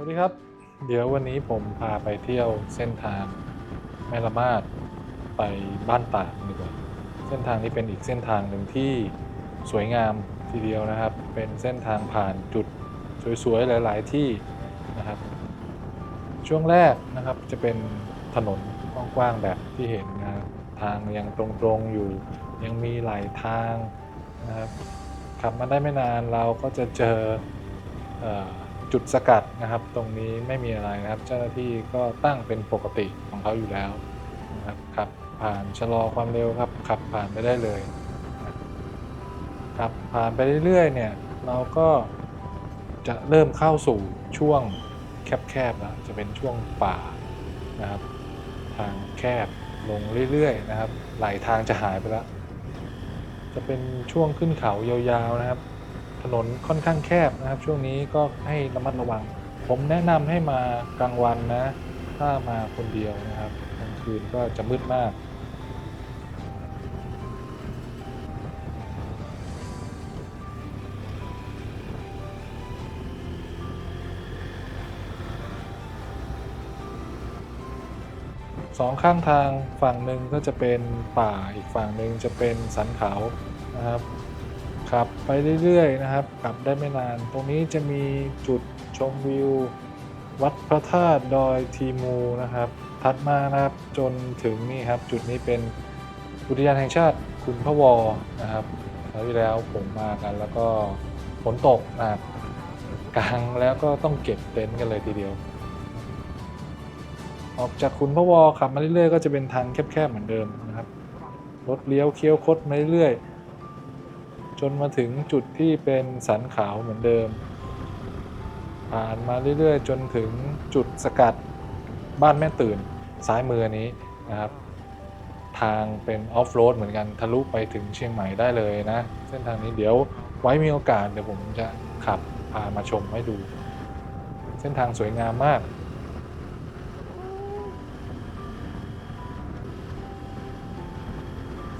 วัสดีครับ เดี๋ยววันนี้ผมพาไปเที่ยวเส้นทางแม่ละมาดไปบ้านตากดีกว่าเส้นทางนี้เป็นอีกเส้นทางหนึ่งที่สวยงามทีเดียวนะครับ เป็นเส้นทางผ่านจุดสวยๆหลาย ๆ ที่นะครับ ช่วงแรกนะครับจะเป็นถนนกว้างๆแบบที่เห็นนะครับทางยังตรงๆอยู่ยังมีหลายทางนะครับขับมาได้ไม่นานเราก็จะเจอเออ จุดสกัดนะครับ ตรงนี้ไม่มีอะไรนะครับ เจ้าหน้าที่ก็ตั้งเป็นปกติของเขาอยู่แล้วนะครับขับผ่านชะลอความเร็วครับ ขับผ่านไปได้เลยนะครับผ่านไปเรื่อยๆเนี่ยเราก็จะเริ่มเข้าสู่ช่วงแคบๆแล้วจะเป็นช่วงป่านะครับ ทางแคบลงเรื่อยๆนะครับไหลทางจะหายไปแล้ว จะเป็นช่วงขึ้นเขายาวๆนะครับ นนค่อนข้างแคบนะครับ ช่วงนี้ก็ให้ระมัดระวัง ผมแนะนำให้มากลางวันนะ ถ้ามาคนเดียวนะครับกลางคืนก็จะมืดมากสองข้างทางฝั่งหนึ่งก็จะเป็นป่าอีกฝั่งหนึ่งจะเป็นสันเขานะครับ ขับไปเรื่อยๆนะครับขับได้ไม่นาน ตรงนี้จะมีจุดชมวิว วัดพระธาตุดอยทีมูนะครับถัดมานะครับจนถึงนี่ครับ จุดนี้เป็นอุทยานแห่งชาติคุณพระวอนะครับคราวที่แล้วผมมากันแล้วก็ฝนตกนะครับกลางแล้วก็ต้องเก็บเต็นท์กันเลยทีเดียว ออกจากขุนพระวอขับมาเรื่อยๆ ก็จะเป็นทางแคบๆเหมือนเดิมนะครับรถเลี้ยวเคี้ยวคดมาเรื่อยๆ จนมาถึงจุดที่เป็นสันเขาเหมือนเดิม ผ่านมาเรื่อยๆ จนถึงจุดสกัดบ้านแม่ตื่นซ้ายมือนี้นะครับทางเป็นออฟโรดเหมือนกันทะลุไปถึงเชียงใหม่ได้เลยนะ เส้นทางนี้เดี๋ยวไว้มีโอกาสเดี๋ยวผมจะขับพามาชมให้ดู เส้นทางสวยงามมาก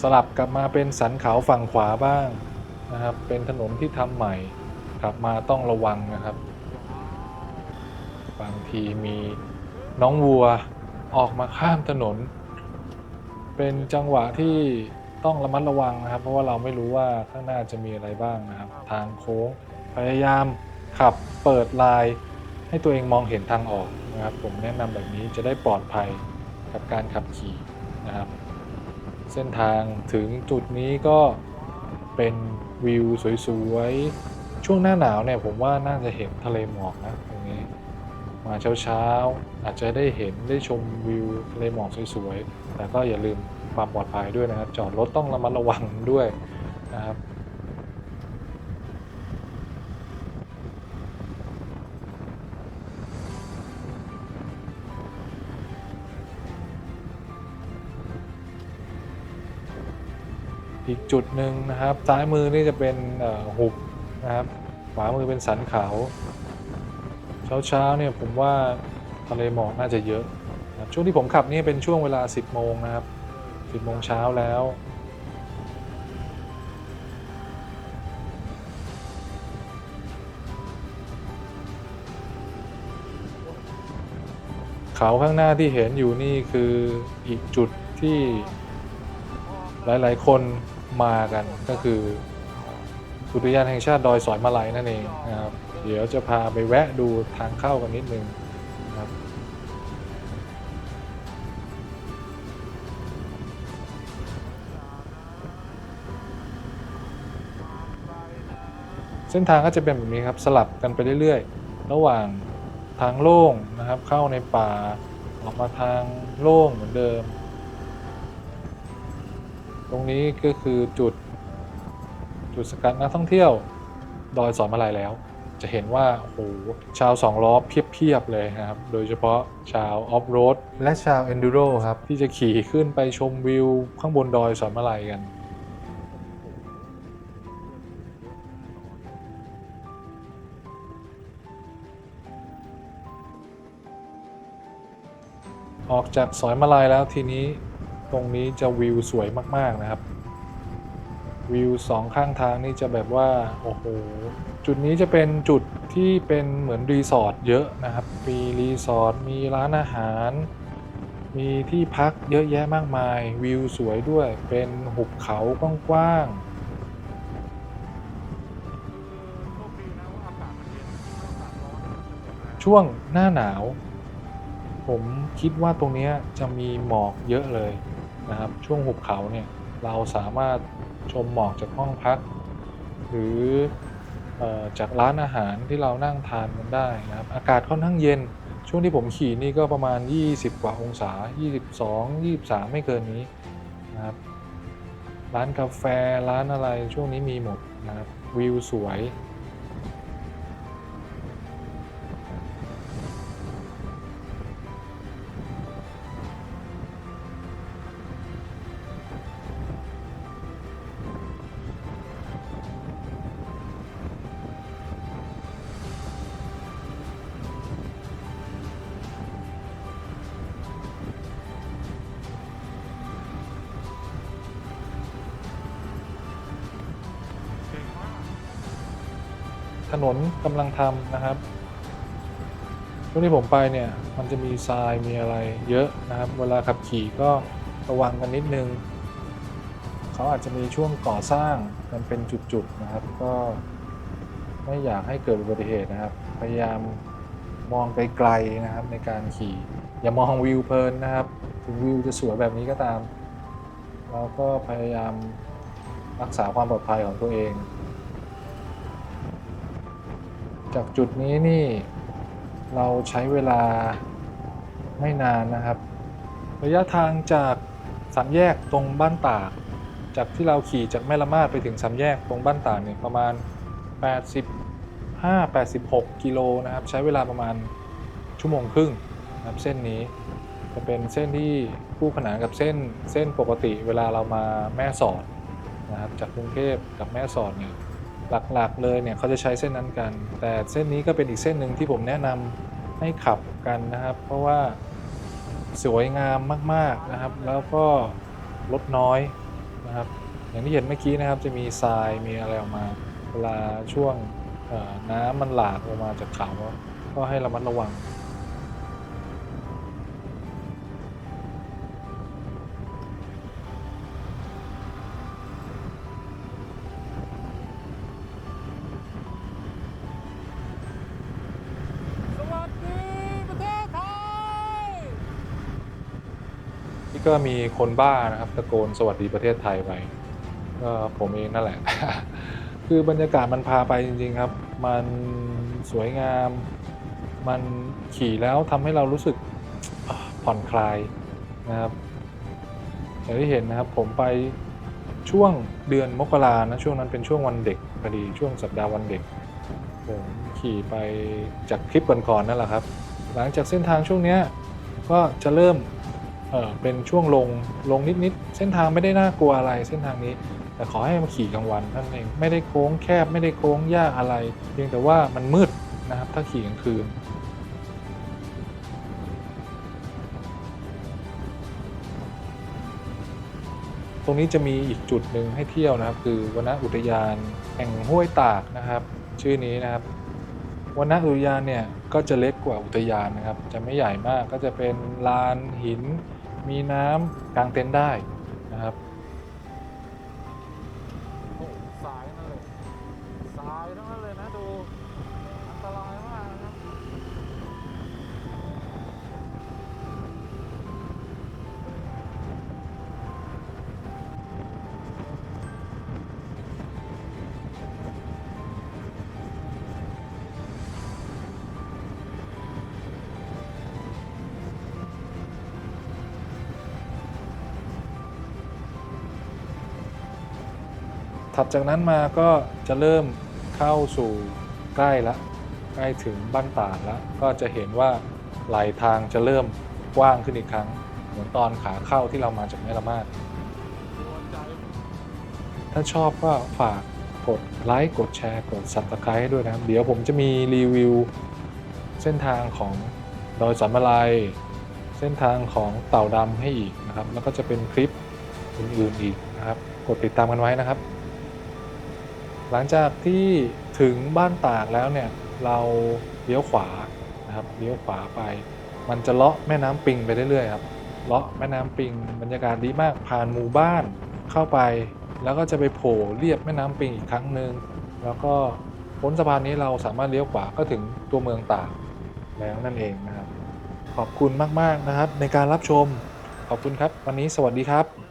สลับกลับมาเป็นสันเขาฝั่งขวาบ้าง นะครับ เป็นถนนที่ทำใหม่ ขับมาต้องระวังนะครับ บางทีมีน้องวัวออกมาข้ามถนน เป็นจังหวะที่ต้องระมัดระวังนะครับ เพราะว่าเราไม่รู้ว่าข้างหน้าจะมีอะไรบ้างนะครับ ทางโค้งพยายามขับเปิดลน์ให้ตัวเองมองเห็นทางออกนะครับ ผมแนะนำแบบนี้จะได้ปลอดภัยกับการขับขี่นะครับ เส้นทางถึงจุดนี้ก็ เป็นวิวสวยๆ ช่วงหน้าหนาวเนี่ยผมว่าน่าจะเห็นทะเลหมอกนะตรงนี้ มาเช้าๆ อาจจะได้เห็นได้ชมวิวทะเลหมอกสวยๆ แต่ก็อย่าลืมความปลอดภัยด้วยนะครับ จอดรถต้องระมัดระวังด้วยนะครับ อีกจุดหนึ่งนะครับ ซ้ายมือนี่จะเป็นหุบนะครับ ขวามือเป็นสันเขา เช้าๆเนี่ยผมว่าทะเลหมอกน่าจะเยอะนะช่วงที่ผมขับนี่เป็นช่วงเวลา 10 โมงนะครับ 10 โมงเช้าแล้ว เขาข้างหน้าที่เห็นอยู่นี่คืออีกจุดที่หลาย ๆ คน มากันก็คืออุทยานแห่งชาติดอยสอยมาลัยนั่นเองนะครับเดี๋ยวจะพาไปแวะดูทางเข้ากันนิดนึงนะครับเส้นทางก็จะเป็นแบบนี้ครับสลับกันไปเรื่อยๆ ระหว่างทางโล่งนะครับเข้าในป่าออกมาทางโล่งเหมือนเดิม ตรงนี้ก็คือจุดจุดสกัดนักท่องเที่ยวดอยสอนมาลายแล้ว จะเห็นว่าโอ้โหชาวสองล้อเพียบๆเลยนะครับ โดยเฉพาะชาวออฟโรดและชาวเอนดูโรครับ ที่จะขี่ขึ้นไปชมวิวข้างบนดอยสอนมาลายกันออกจากสอยมาลายแล้วทีนี้ ตรงนี้จะวิวสวยมาก ๆ นะครับ วิวสองข้างทางนี่จะแบบว่า โอ้โห จุดนี้จะเป็นจุดที่เป็นเหมือนรีสอร์ทเยอะนะครับ มีรีสอร์ท มีร้านอาหาร มีที่พักเยอะแยะมากมาย วิวสวยด้วย เป็นหุบเขากว้างๆโชคดีนะว่าอากาศมันเย็นถ้างช่วงหน้าหนาว ผมคิดว่าตรงนี้จะมีหมอกเยอะเลย นะครับ ช่วงหุบเขาเนี่ยเราสามารถชมหมอกจากห้องพัก หรือออจากร้านอาหารที่เรานั่งทานกันได้นะครับ อากาศค่อนข้างเย็น ช่วงที่ผมขี่นี่ก็ประมาณ 20 กว่าองศา 22 23 ไม่เกินนี้นะครับ ร้านกาแฟร้านอะไรช่วงนี้มีหมดนะครับ วิวสวย ถนนกำลังทำนะครับช่วงที่ผมไปเนี่ยมันจะมีทรายมีอะไรเยอะนะครับ เวลาขับขี่ก็ระวังกันนิดนึงเขาอาจจะมีช่วงก่อสร้างมันเป็นจุดๆนะครับ ก็ไม่อยากให้เกิดอุบัติเหตุนะครับ พยายามมองไกลๆนะครับในการขี่ อย่ามองวิวเพลินนะครับถึงวิวจะสวยแบบนี้ก็ตามเราก็พยายามรักษาความปลอดภัยของตัวเอง จากจุดนี้นี่เราใช้เวลาไม่นานนะครับ ระยะทางจากสามแยกตรงบ้านตาก จากที่เราขี่จากแม่ละมาดไปถึงสามแยกตรงบ้านตากเนี่ยประมาณ 85-86 กิโลนะครับ ใช้เวลาประมาณชั่วโมงครึ่งนะครับเส้นนี้จะเป็นเส้นที่คู่ขนานกับเส้นเส้นปกติเวลาเรามาแม่สอดนะครับจากกรุงเทพกับแม่สอดเนี่ย หลักๆเลยเนี่ยเขาจะใช้เส้นนั้นกัน แต่เส้นนี้ก็เป็นอีกเส้นหนึ่งที่ผมแนะนำให้ขับกันนะครับ เพราะว่าสวยงามมากๆนะครับ แล้วก็รถน้อยนะครับ อย่างที่เห็นเมื่อกี้นะครับจะมีทรายมีอะไรออกมาเวลาช่วงน้ำมันหลากออกมาจากเขาก็ให้ระมัดระวัง ก็มีคนบ้านะครับตะโกนสวัสดีประเทศไทยไปก็ผมเองนั่นแหละ คือบรรยากาศมันพาไปจริงๆครับ มันสวยงาม มันขี่แล้วทำให้เรารู้สึกผ่อนคลายนะครับอย่างที่เห็นนะครับผมไปช่วงเดือนมกรานะช่วงนั้นเป็นช่วงวันเด็กพอดีช่วงสัปดาห์วันเด็กผมขี่ไปจากคลิปก่อนๆนั่นแหละครับ หลังจากเส้นทางช่วงนี้ก็จะเริ่ม เออเป็นช่วงลงลงนิดๆเส้นทางไม่ได้น่ากลัวอะไรเส้นทางนี้ แต่ขอให้มาขี่กลางวันนั่นเองไม่ได้โค้งแคบไม่ได้โค้งยากอะไร เพียงแต่ว่ามันมืดนะครับถ้าขี่กลางคืนตรงนี้จะมีอีกจุดหนึ่งให้เที่ยวนะครับ คือวนอุทยานแห่งห้วยตากนะครับ ชื่อนี้นะครับวนอุทยานเนี่ยก็จะเล็กกว่าอุทยานนะครับ จะไม่ใหญ่มากก็จะเป็นลานหิน มีน้ำกางเต็นท์ได้นะครับ ถัดจากนั้นมาก็จะเริ่มเข้าสู่ใกล้ละใกล้ถึงบ้านตาดแล้ว ก็จะเห็นว่าไหลทางจะเริ่มกว้างขึ้นอีกครั้ง เหมือนตอนขาเข้าที่เรามาจากแม่ละมาดถ้าชอบก็ฝากกดไลค์กดแชร์กด subscribe ให้ด้วยนะครับ เดี๋ยวผมจะมีรีวิว เส้นทางของดอยสามมาลายเส้นทางของเต่าดำให้อีกนะครับ แล้วก็จะเป็นคลิปอื่นๆอีกนะครับ กดติดตามกันไว้นะครับ หลังจากที่ถึงบ้านตากแล้วเนี่ยเราเลี้ยวขวานะครับเลี้ยวขวาไป มันจะเลาะแม่น้ำปิงไปเรื่อยๆครับเลาะแม่น้ำปิงบรรยากาศดีมากผ่านหมู่บ้านเข้าไป แล้วก็จะไปโผล่เรียบแม่น้ำปิงอีกครั้งหนึ่งแล้วก็พ้นสะพานนี้เราสามารถเลี้ยวขวาก็ถึงตัวเมืองตากแล้วนั่นเองนะครับ ขอบคุณมากๆนะครับในการรับชมขอบคุณครับ วันนี้สวัสดีครับ